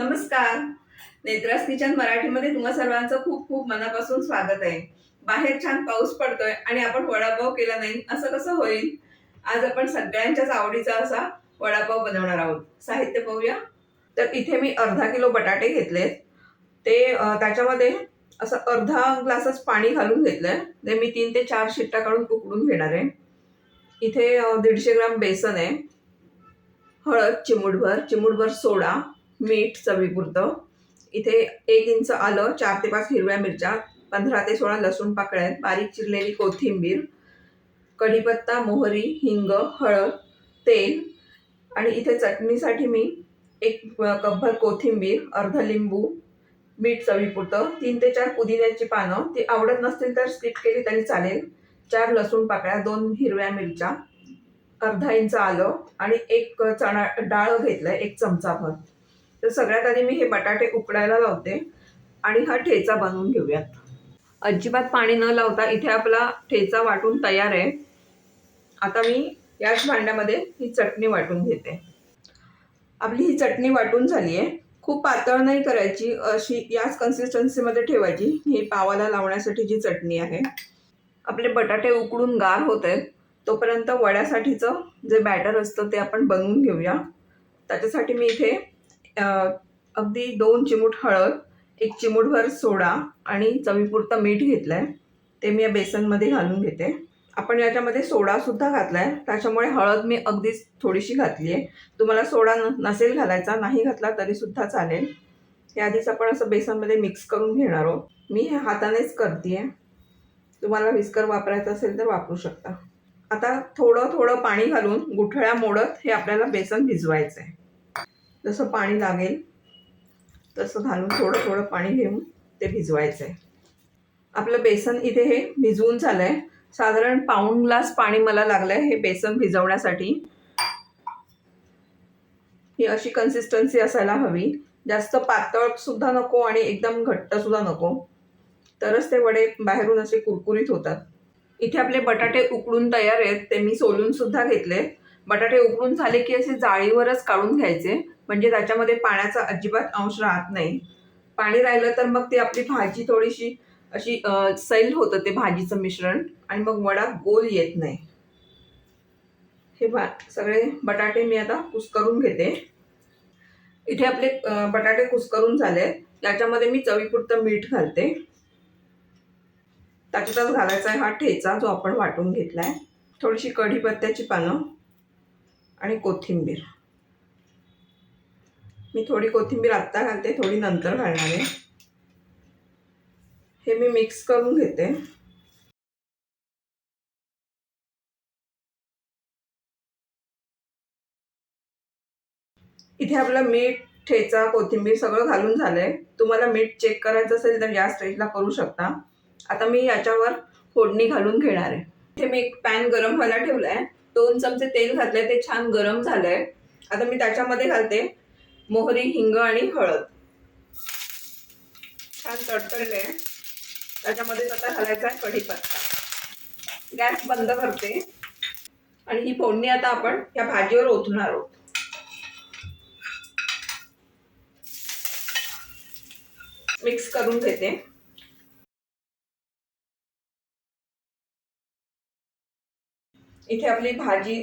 नमस्कार. नेत्रास किचन मराठीमध्ये तुम्हा सर्वांचं खूप खूप मनापासून स्वागत आहे. बाहेर छान पाऊस पडतोय आणि आपण वडापाव केला नाही असं कसं होईल? आज आपण सगळ्यांच्याच आवडीचा असा वडापाव बनवणार आहोत. साहित्य पाहूया. तर इथे मी अर्धा किलो बटाटे घेतलेत. ते त्याच्यामध्ये असं अर्धा ग्लासच पाणी घालून घेतलंय. ते मी तीन ते चार शिट्टा काढून उकडून घेणार आहे. इथे दीडशे ग्राम बेसन आहे. हळद चिमूटभर चिमूटभर सोडा मीठ चवीपुरतं. इथे एक इंच आलं चार ते पाच हिरव्या मिरच्या पंधरा ते सोळा लसूण पाकळ्या आहेत बारीक चिरलेली कोथिंबीर कढीपत्ता मोहरी हिंग हळद तेल आणि इथे चटणीसाठी मी एक कपभर कोथिंबीर अर्ध लिंबू मीठ चवीपुरतं तीन ते चार पुदिन्याची पानं. ती आवडत नसतील तर स्किप केली तरी चालेल. चार लसूण पाकळ्या दोन हिरव्या मिरच्या अर्धा इंच आलं आणि एक चणा डाळ घेतलं एक चमचाभर. तर सगळ्यात आधी मी हे बटाटे उकडायला लावते आणि हा ठेचा बनवून घेऊयात. अजिबात पाणी न लावता इथे आपला ठेचा वाटून तयार आहे. आता मी याच भांड्यामध्ये ही चटणी वाटून घेते. आपली ही चटणी वाटून झाली आहे. खूप पातळ नाही करायची अशी याच कन्सिस्टन्सीमध्ये ठेवायची. ही पावाला लावण्यासाठी जी चटणी आहे. आपले बटाटे उकडून गार होत आहेत. तोपर्यंत वड्यासाठीचं जे बॅटर असतं ते आपण बनवून घेऊया. त्याच्यासाठी मी इथे अगदी दोन चिमूट हळद एक चिमूटभर सोडा आणि चवीपुरतं मीठ घेतलं आहे ते मी या बेसनमध्ये घालून घेते. आपण याच्यामध्ये सोडासुद्धा घातला आहे त्याच्यामुळे हळद मी अगदीच थोडीशी घातली आहे तुम्हाला सोडा न नसेल घालायचा नाही घातला तरीसुद्धा चालेल. हे आधीच आपण असं बेसनमध्ये मिक्स करून घेणार आहोत. मी हे हातानेच करते आहे तुम्हाला विस्कर वापरायचं असेल तर वापरू शकता. आता थोडं थोडं पाणी घालून गुठळ्या मोडत हे आपल्याला बेसन भिजवायचं आहे जसं पाणी लागेल तसं घालून थोडं थोडं पाणी घेऊन ते भिजवायचं आहे आपलं बेसन इथे हे भिजवून झालं आहे साधारण पाऊण ग्लास पाणी मला लागलं आहे हे बेसन भिजवण्यासाठी. ही अशी कन्सिस्टन्सी असायला हवी. जास्त पातळ सुद्धा नको आणि एकदम घट्टसुद्धा नको. तरच ते वडे बाहेरून असे कुरकुरीत होतात. इथे आपले बटाटे उकडून तयार आहेत ते मी सोलून सुद्धा घेतले. बटाटे उकळून झाले की असे जाळीवरच काढून घ्यायचे. म्हणजे त्याच्यामध्ये पाण्याचा अजिबात अंश राहत नाही. पाणी राहिलं तर मग ती आपली भाजी थोडीशी अशी सैल होतं ते भाजीचं मिश्रण आणि मग वडा गोल येत नाही. हे बा सगळे बटाटे मी आता कुस्करून घेते. इथे आपले बटाटे कुस्करून झाले याच्यामध्ये मी चवीपुरतं मीठ घालते. त्याच्यातच घालायचा आहे हा ठेचा जो आपण वाटून घेतलाय. थोडीशी कढीपत्त्याची पानं. आणि कोथिंबीर. मी थोडी कोथिंबीर आत्ता घालते थोडी नंतर घालणार आहे. हे मी मिक्स करून घेते. इथे आपलं मीठ ठेचा कोथिंबीर सगळं घालून झालंय. तुम्हाला मीठ चेक करायचं असेल तर या स्टेजला करू शकता. आता मी याच्यावर फोडणी घालून घेणार आहे. इथे मी एक पॅन गरम व्हायला ठेवलाय. दोन चमचे तेल घातलंय ते छान गरम झालंय. आता मी त्याच्यामध्ये घालते मोहरी हिंग आणि हळद. छान तडतडले त्याच्यामध्ये आता घालायचा आहे कढीपत्ता. गॅस बंद करते. आणि ही फोडणी आता आपण या भाजीवर ओतणार आहोत. मिक्स करून घेते. इथे आपली भाजी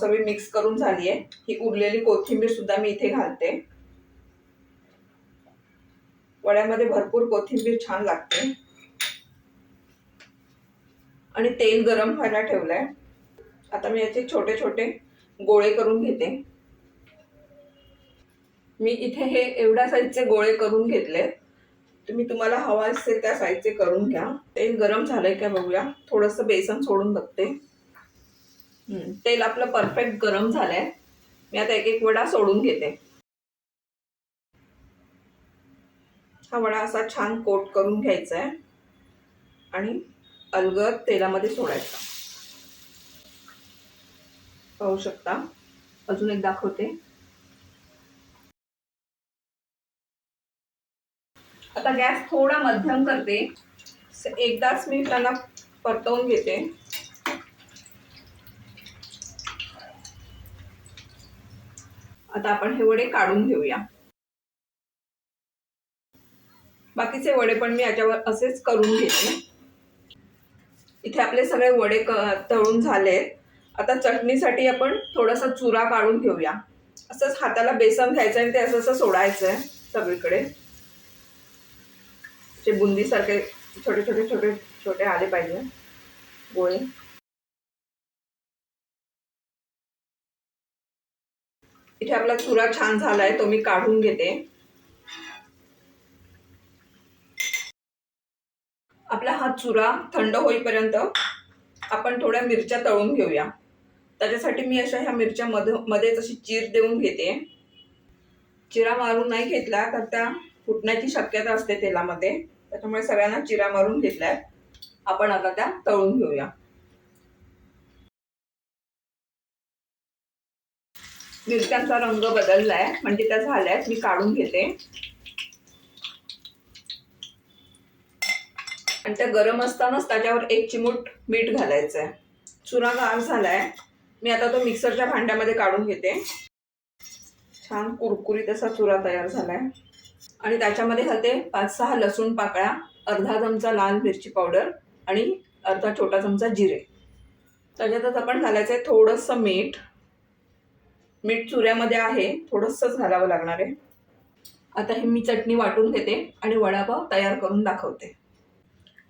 सगळी मिक्स करून झाली आहे. ही उरलेली कोथिंबीर सुद्धा मी इथे घालते. वड्यामध्ये भरपूर कोथिंबीर छान लागते. आणि तेल गरम व्हायला ठेवलंय. आता मी याचे छोटे छोटे गोळे करून घेते. मी इथे हे एवढ्या साईजचे गोळे करून घेतले. तुम्ही तुम्हाला हवा असेल त्या साईजचे करून घ्या. तेल गरम झालंय का बघूया. थोडंसं बेसन सोडून बघते. तेल आपलं परफेक्ट गरम झालंय. मी आता एक एक वडा सोडून घेते. हा वडा असा छान कोट करून घ्यायचा आहे आणि अलगद तेलामध्ये सोडायचा. पाहू शकता. अजून एक दाखवते. आता गॅस थोडा मध्यम करते. एकदाच मी त्यांना परतवून घेते. आता आपण हे वडे काढून घेऊया. बाकीचे वडे पण मी याच्यावर असेच करून घेते. इथे आपले सगळे वडे क तळून झालेत आता चटणीसाठी आपण थोडासा चुरा काढून घेऊया. असंच हाताला बेसन घ्यायचं आणि ते असं असं सोडायचं आहे सगळीकडे. ते बुंदीसारखे छोटे छोटे छोटे छोटे आले पाहिजे. गोळे. इथे आपला चुरा छान झालाय तो मी काढून घेते. आपला हा चुरा थंड होईपर्यंत आपण थोड्या मिरच्या तळून घेऊया. त्याच्यासाठी मी अशा ह्या मिरच्या मध्ये मध्येच अशी चीर देऊन घेते. चिरा मारून नाही घेतला तर त्या फुटण्याची शक्यता असते तेलामध्ये. त्याच्यामुळे सगळ्यांना चिरा मारून घेतलाय. आपण आता त्या तळून घेऊया. मिरच्यांचा रंग बदललाय. म्हणजे त्या झाल्यात. मी काढून घेते. आणि त्या गरम असतानाच त्याच्यावर एक चिमूट मीठ घालायचं आहे चुरा गार झालाय. मी आता तो मिक्सरच्या भांड्यामध्ये काढून घेते. छान कुरकुरीत असा चुरा तयार झालाय. आणि त्याच्यामध्ये घालते पाच सहा लसूण पाकळ्या अर्धा चमचा लाल मिरची पावडर आणि अर्धा छोटा चमचा जिरे. त्याच्यातच आपण घालायचं आहे थोडंसं मीठ. मीठ चुऱ्यामध्ये आहे थोडंसंच घालावं लागणार आहे. आता ही मी चटणी वाटून घेते आणि वडापाव तयार करून दाखवते.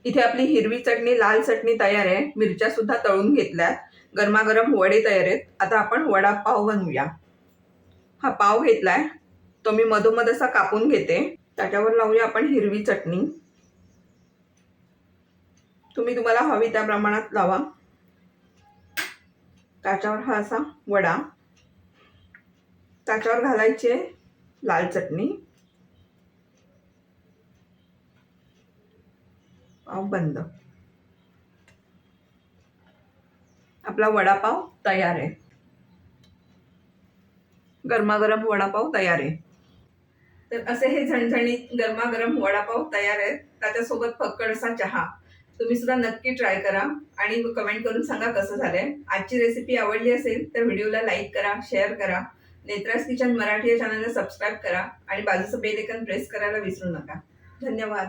इथे आपली हिरवी चटणी लाल चटणी तयार आहे. मिरच्या सुद्धा तळून घेतल्यात गरमागरम वडे तयार आहेत. आता आपण वडापाव बनवूया. हा पाव घेतलाय. तो मी मधोमध असा कापून घेते. त्याच्यावर लावूया आपण हिरवी चटणी. तुम्ही तुम्हाला हवी त्या प्रमाणात लावा. त्याच्यावर हा असा वडा. त्याच्यावर घालायचे लाल चटणी. पाव बंद. आपला वडापाव तयार आहे. गरमागरम वडापाव तयार आहे. तर असे हे झणझणीत गरमागरम वडापाव तयार आहेत. त्याच्यासोबत फक्कडसा चहा. तुम्ही सुद्धा नक्की ट्राय करा आणि कमेंट करून सांगा कसं झालंय. आजची रेसिपी आवडली असेल तर व्हिडिओला लाईक करा शेअर करा. नेत्रास किचन मराठी या चॅनलला सबस्क्राईब करा आणि बाजूचं बेल ऐकन प्रेस करायला विसरू नका. धन्यवाद.